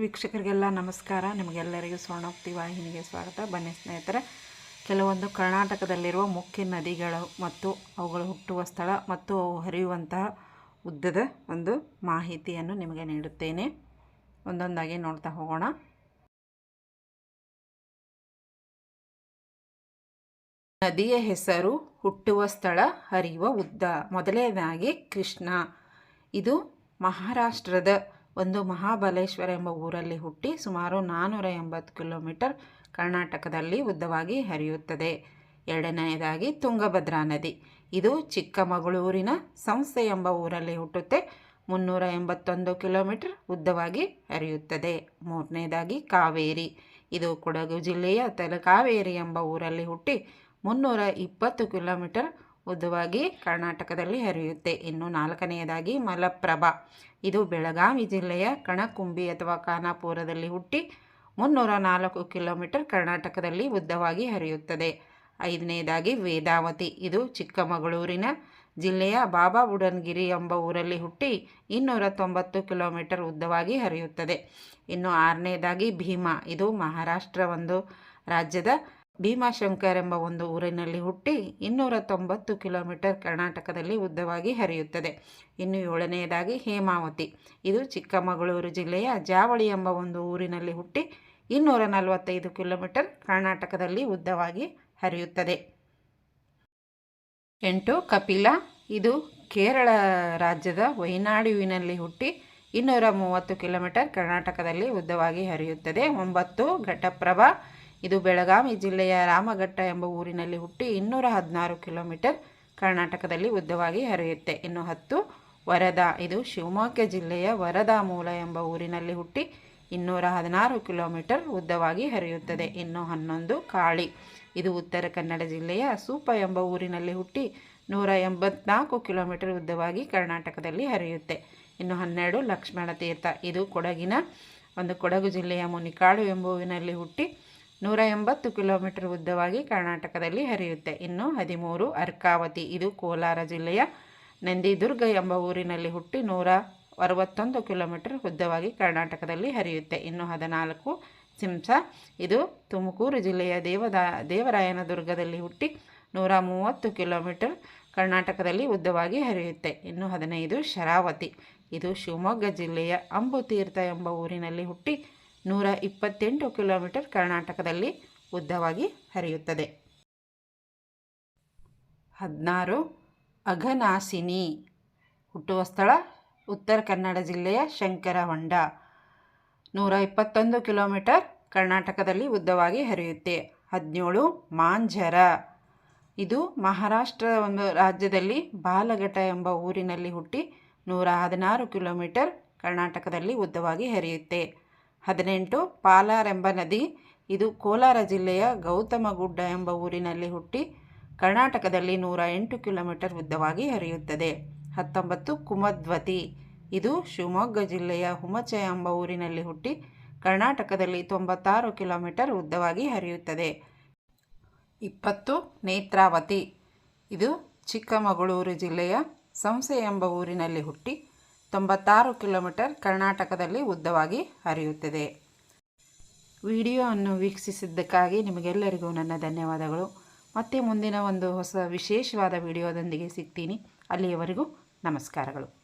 ವೀಕ್ಷಕರಿಗೆಲ್ಲ ನಮಸ್ಕಾರ. ನಿಮಗೆಲ್ಲರಿಗೂ ಸ್ವರ್ಣೋಕ್ತಿ ವಾಹಿನಿಗೆ ಸ್ವಾಗತ. ಬನ್ನಿ ಸ್ನೇಹಿತರೆ, ಕೆಲವೊಂದು ಕರ್ನಾಟಕದಲ್ಲಿರುವ ಮುಖ್ಯ ನದಿಗಳು ಮತ್ತು ಅವುಗಳು ಹುಟ್ಟುವ ಸ್ಥಳ ಮತ್ತು ಅವು ಹರಿಯುವಂತಹ ಉದ್ದದ ಒಂದು ಮಾಹಿತಿಯನ್ನು ನಿಮಗೆ ನೀಡುತ್ತೇನೆ. ಒಂದೊಂದಾಗಿ ನೋಡ್ತಾ ಹೋಗೋಣ. ನದಿಯ ಹೆಸರು ಹುಟ್ಟುವ ಸ್ಥಳ, ಹರಿಯುವ ಉದ್ದ. ಮೊದಲನೇದಾಗಿ ಕೃಷ್ಣ. ಇದು ಮಹಾರಾಷ್ಟ್ರದ ಒಂದು ಮಹಾಬಲೇಶ್ವರ ಎಂಬ ಊರಲ್ಲಿ ಹುಟ್ಟಿ ಸುಮಾರು ನಾನ್ನೂರ ಎಂಬತ್ತು ಕಿಲೋಮೀಟರ್ ಕರ್ನಾಟಕದಲ್ಲಿ ಉದ್ದವಾಗಿ ಹರಿಯುತ್ತದೆ. ಎರಡನೆಯದಾಗಿ ತುಂಗಭದ್ರಾ ನದಿ. ಇದು ಚಿಕ್ಕಮಗಳೂರಿನ ಸಂಸ್ಥೆ ಎಂಬ ಊರಲ್ಲಿ ಹುಟ್ಟುತ್ತೆ. ಮುನ್ನೂರ ಎಂಬತ್ತೊಂದು ಕಿಲೋಮೀಟರ್ ಉದ್ದವಾಗಿ ಹರಿಯುತ್ತದೆ. ಮೂರನೇದಾಗಿ ಕಾವೇರಿ. ಇದು ಕೊಡಗು ಜಿಲ್ಲೆಯ ತಲಕಾವೇರಿ ಎಂಬ ಊರಲ್ಲಿ ಹುಟ್ಟಿ ಮುನ್ನೂರ ಇಪ್ಪತ್ತು ಕಿಲೋಮೀಟರ್ ಉದ್ದವಾಗಿ ಕರ್ನಾಟಕದಲ್ಲಿ ಹರಿಯುತ್ತೆ. ಇನ್ನು ನಾಲ್ಕನೆಯದಾಗಿ ಮಲಪ್ರಭಾ. ಇದು ಬೆಳಗಾವಿ ಜಿಲ್ಲೆಯ ಕಣಕುಂಬಿ ಅಥವಾ ಖಾನಾಪುರದಲ್ಲಿ ಹುಟ್ಟಿ ಮುನ್ನೂರ ನಾಲ್ಕು ಕಿಲೋಮೀಟರ್ ಕರ್ನಾಟಕದಲ್ಲಿ ಉದ್ದವಾಗಿ ಹರಿಯುತ್ತದೆ. ಐದನೆಯದಾಗಿ ವೇದಾವತಿ. ಇದು ಚಿಕ್ಕಮಗಳೂರಿನ ಜಿಲ್ಲೆಯ ಬಾಬಾ ಬುಡನ್ಗಿರಿ ಎಂಬ ಊರಲ್ಲಿ ಹುಟ್ಟಿ ಇನ್ನೂರ ತೊಂಬತ್ತು ಕಿಲೋಮೀಟರ್ ಉದ್ದವಾಗಿ ಹರಿಯುತ್ತದೆ. ಇನ್ನು ಆರನೇದಾಗಿ ಭೀಮಾ. ಇದು ಮಹಾರಾಷ್ಟ್ರ ಒಂದು ರಾಜ್ಯದ ಭೀಮಾಶಂಕರ್ ಎಂಬ ಒಂದು ಊರಿನಲ್ಲಿ ಹುಟ್ಟಿ ಇನ್ನೂರ ತೊಂಬತ್ತು ಕಿಲೋಮೀಟರ್ ಕರ್ನಾಟಕದಲ್ಲಿ ಉದ್ದವಾಗಿ ಹರಿಯುತ್ತದೆ. ಇನ್ನು ಏಳನೆಯದಾಗಿ ಹೇಮಾವತಿ. ಇದು ಚಿಕ್ಕಮಗಳೂರು ಜಿಲ್ಲೆಯ ಜಾವಳಿ ಎಂಬ ಒಂದು ಊರಿನಲ್ಲಿ ಹುಟ್ಟಿ ಇನ್ನೂರ ನಲವತ್ತೈದು ಕಿಲೋಮೀಟರ್ ಕರ್ನಾಟಕದಲ್ಲಿ ಉದ್ದವಾಗಿ ಹರಿಯುತ್ತದೆ. ಎಂಟು, ಕಪಿಲ. ಇದು ಕೇರಳ ರಾಜ್ಯದ ವೈನಾಡುವಿನಲ್ಲಿ ಹುಟ್ಟಿ ಇನ್ನೂರ ಮೂವತ್ತು ಕಿಲೋಮೀಟರ್ ಕರ್ನಾಟಕದಲ್ಲಿ ಉದ್ದವಾಗಿ ಹರಿಯುತ್ತದೆ. ಒಂಬತ್ತು, ಘಟಪ್ರಭಾ. ಇದು ಬೆಳಗಾವಿ ಜಿಲ್ಲೆಯ ರಾಮಘಟ್ಟ ಎಂಬ ಊರಿನಲ್ಲಿ ಹುಟ್ಟಿ ಇನ್ನೂರ ಹದಿನಾರು ಕಿಲೋಮೀಟರ್ ಕರ್ನಾಟಕದಲ್ಲಿ ಉದ್ದವಾಗಿ ಹರಿಯುತ್ತೆ. ಇನ್ನು ಹತ್ತು ವರದಾ, ಇದು ಶಿವಮೊಗ್ಗ ಜಿಲ್ಲೆಯ ವರದಾ ಮೂಲ ಎಂಬ ಊರಿನಲ್ಲಿ ಹುಟ್ಟಿ ಇನ್ನೂರ ಹದಿನಾರು ಕಿಲೋಮೀಟರ್ ಉದ್ದವಾಗಿ ಹರಿಯುತ್ತದೆ. ಇನ್ನು ಹನ್ನೊಂದು ಕಾಳಿ, ಇದು ಉತ್ತರ ಕನ್ನಡ ಜಿಲ್ಲೆಯ ಸೂಪ ಎಂಬ ಊರಿನಲ್ಲಿ ಹುಟ್ಟಿ ನೂರ ಎಂಬತ್ನಾಲ್ಕು ಕಿಲೋಮೀಟರ್ ಉದ್ದವಾಗಿ ಕರ್ನಾಟಕದಲ್ಲಿ ಹರಿಯುತ್ತೆ. ಇನ್ನು ಹನ್ನೆರಡು ಲಕ್ಷ್ಮಣ ತೀರ್ಥ, ಇದು ಕೊಡಗಿನ ಒಂದು ಕೊಡಗು ಜಿಲ್ಲೆಯ ಮುನಿಕಾಡು ಎಂಬುವಿನಲ್ಲಿ ಹುಟ್ಟಿ ನೂರ ಎಂಬತ್ತು ಕಿಲೋಮೀಟರ್ ಉದ್ದವಾಗಿ ಕರ್ನಾಟಕದಲ್ಲಿ ಹರಿಯುತ್ತೆ. ಇನ್ನು ಹದಿಮೂರು ಅರ್ಕಾವತಿ, ಇದು ಕೋಲಾರ ಜಿಲ್ಲೆಯ ನಂದಿದುರ್ಗ ಎಂಬ ಊರಿನಲ್ಲಿ ಹುಟ್ಟಿ ನೂರ ಅರವತ್ತೊಂದು ಕಿಲೋಮೀಟರ್ ಉದ್ದವಾಗಿ ಕರ್ನಾಟಕದಲ್ಲಿ ಹರಿಯುತ್ತೆ. ಇನ್ನು ಹದಿನಾಲ್ಕು ಸಿಂಸ, ಇದು ತುಮಕೂರು ಜಿಲ್ಲೆಯ ದೇವದ ದೇವರಾಯನದುರ್ಗದಲ್ಲಿ ಹುಟ್ಟಿ ನೂರ ಮೂವತ್ತು ಕಿಲೋಮೀಟರ್ ಕರ್ನಾಟಕದಲ್ಲಿ ಉದ್ದವಾಗಿ ಹರಿಯುತ್ತೆ. ಇನ್ನು ಹದಿನೈದು ಶರಾವತಿ, ಇದು ಶಿವಮೊಗ್ಗ ಜಿಲ್ಲೆಯ ಅಂಬುತೀರ್ಥ ಎಂಬ ಊರಿನಲ್ಲಿ ಹುಟ್ಟಿ ನೂರ ಇಪ್ಪತ್ತೆಂಟು ಕಿಲೋಮೀಟರ್ ಕರ್ನಾಟಕದಲ್ಲಿ ಉದ್ದವಾಗಿ ಹರಿಯುತ್ತದೆ. ಹದಿನಾರು, ಅಘನಾಸಿನಿ. ಹುಟ್ಟುವ ಸ್ಥಳ ಉತ್ತರ ಕನ್ನಡ ಜಿಲ್ಲೆಯ ಶಂಕರಹೊಂಡ. ನೂರ ಇಪ್ಪತ್ತೊಂದು ಕಿಲೋಮೀಟರ್ ಕರ್ನಾಟಕದಲ್ಲಿ ಉದ್ದವಾಗಿ ಹರಿಯುತ್ತೆ. ಹದಿನೇಳು ಮಾಂಜರ ಇದು ಮಹಾರಾಷ್ಟ್ರ ಒಂದು ರಾಜ್ಯದಲ್ಲಿ ಬಾಲಘಟ ಎಂಬ ಊರಿನಲ್ಲಿ ಹುಟ್ಟಿ ನೂರ ಹದಿನಾರು ಕಿಲೋಮೀಟರ್ ಕರ್ನಾಟಕದಲ್ಲಿ ಉದ್ದವಾಗಿ ಹರಿಯುತ್ತೆ. ಹದಿನೆಂಟು ಪಾಲಾರ್ ಎಂಬ ನದಿ, ಇದು ಕೋಲಾರ ಜಿಲ್ಲೆಯ ಗೌತಮಗುಡ್ಡ ಎಂಬ ಊರಿನಲ್ಲಿ ಹುಟ್ಟಿ, ಕರ್ನಾಟಕದಲ್ಲಿ ನೂರ ಎಂಟು ಕಿಲೋಮೀಟರ್ ಉದ್ದವಾಗಿ ಹರಿಯುತ್ತದೆ. ಹತ್ತೊಂಬತ್ತು ಕುಮದ್ವತಿ, ಇದು ಶಿವಮೊಗ್ಗ ಜಿಲ್ಲೆಯ ಹುಮಚ ಎಂಬ ಊರಿನಲ್ಲಿ ಹುಟ್ಟಿ, ಕರ್ನಾಟಕದಲ್ಲಿ ತೊಂಬತ್ತಾರು ಕಿಲೋಮೀಟರ್ ಉದ್ದವಾಗಿ ಹರಿಯುತ್ತದೆ. ಇಪ್ಪತ್ತು ನೇತ್ರಾವತಿ, ಇದು ಚಿಕ್ಕಮಗಳೂರು ಜಿಲ್ಲೆಯ ಸಂಸೆ ಎಂಬ ಊರಿನಲ್ಲಿ ಹುಟ್ಟಿ ತೊಂಬತ್ತಾರು ಕಿಲೋಮೀಟರ್ ಕರ್ನಾಟಕದಲ್ಲಿ ಉದ್ದವಾಗಿ ಹರಿಯುತ್ತದೆ. ವಿಡಿಯೋವನ್ನು ವೀಕ್ಷಿಸಿದ್ದಕ್ಕಾಗಿ ನಿಮಗೆಲ್ಲರಿಗೂ ನನ್ನ ಧನ್ಯವಾದಗಳು. ಮತ್ತೆ ಮುಂದಿನ ಒಂದು ಹೊಸ ವಿಶೇಷವಾದ ವಿಡಿಯೋದೊಂದಿಗೆ ಸಿಗ್ತೀನಿ. ಅಲ್ಲಿಯವರೆಗೂ ನಮಸ್ಕಾರಗಳು.